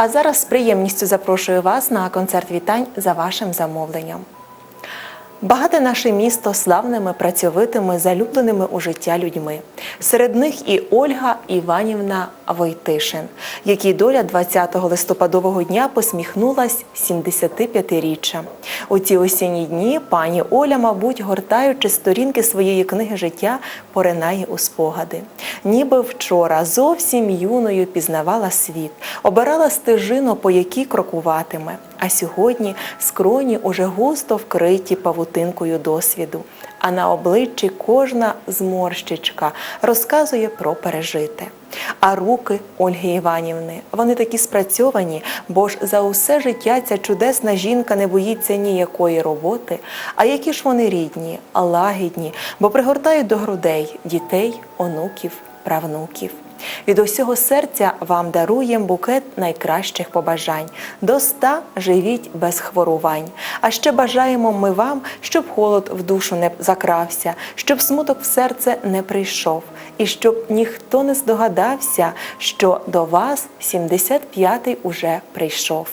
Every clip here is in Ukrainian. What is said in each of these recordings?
А зараз з приємністю запрошую вас на концерт вітань за вашим замовленням. Багате наше місто славними, працьовитими, залюбленими у життя людьми. Серед них і Ольга Іванівна Войтишин, якій доля 20 листопадового дня посміхнулась 75-річчя. У ці осінні дні пані Оля, мабуть, гортаючи сторінки своєї книги життя, поринає у спогади. Ніби вчора зовсім юною пізнавала світ, обирала стежину, по якій крокуватиме. А сьогодні скроні уже густо вкриті павутинкою досвіду, а на обличчі кожна зморщичка розказує про пережите. А руки Ольги Іванівни, вони такі спрацьовані, бо ж за усе життя ця чудесна жінка не боїться ніякої роботи. А які ж вони рідні, лагідні, бо пригортають до грудей дітей, онуків, правнуків. Від усього серця вам даруєм букет найкращих побажань. До ста живіть без хворувань. А ще бажаємо ми вам, щоб холод в душу не закрався, щоб смуток в серце не прийшов, і щоб ніхто не здогадався, що до вас 75-й уже прийшов.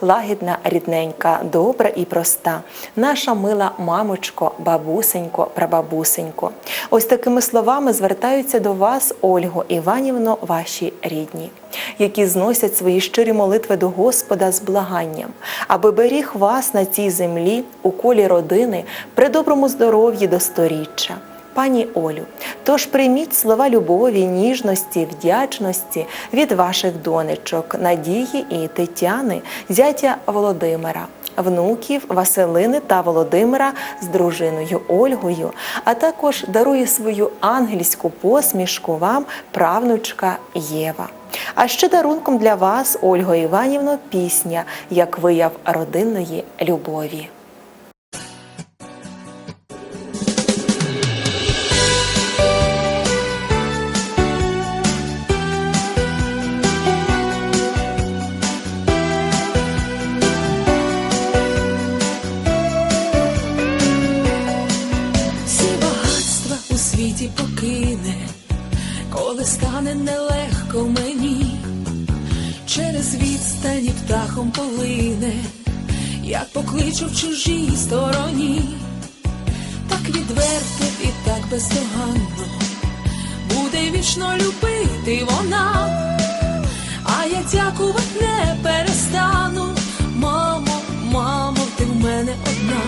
Лагідна, рідненька, добра і проста, наша мила мамочко, бабусенько, прабабусенько. Ось такими словами звертаються до вас, Ольго Іванівно, ваші рідні, які зносять свої щирі молитви до Господа з благанням, аби беріг вас на цій землі у колі родини при доброму здоров'ї до сторіччя. Пані Олю, тож прийміть слова любові, ніжності, вдячності від ваших донечок Надії і Тетяни, зятя Володимира, внуків Василини та Володимира з дружиною Ольгою, а також дарує свою ангельську посмішку вам правнучка Єва. А ще дарунком для вас, Ольго Іванівно, пісня як вияв родинної любові. Через відстані птахом полине, як покличу в чужій стороні, так відверто і так бездоганно, буде вічно любити вона, а я дякувати не перестану, мамо, мамо, ти в мене одна.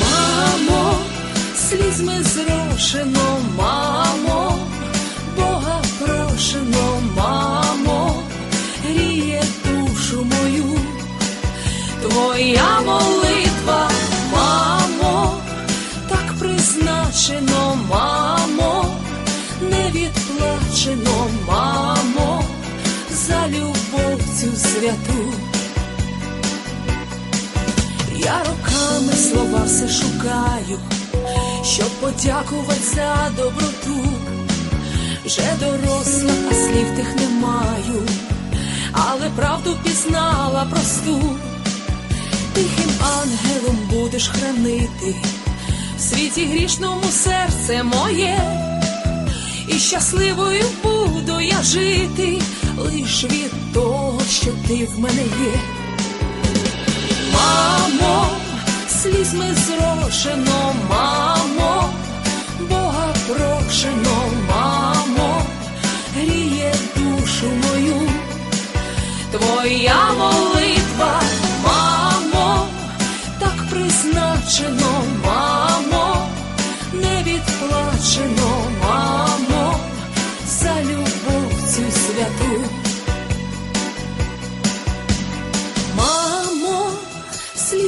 Мамо, слізьми зрошено, мамо, твоя молитва, мамо, так призначено, мамо, не відплачено, мамо, за любов цю святу. Я роками слова все шукаю, щоб подякувати за доброту. Вже доросла, а слів тих не маю, але правду пізнала просту. Тихим ангелом будеш хранити. В світі грішному серце моє, і щасливою буду я жити лиш від того, що ти в мене є. Мамо, слізьми зрошено, мамо, Бога прошено, мамо, гріє душу мою, твоя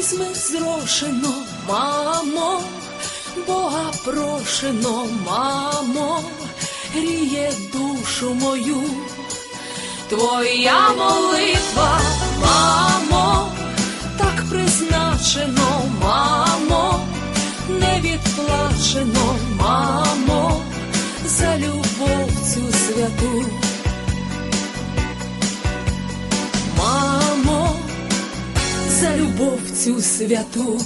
слізьми зрошено, мамо, Бога прошено, мамо, гріє душу мою, твоя молитва, мамо, так призначено, мамо, не відплачено, мамо, за любов цю святу. Цю святу.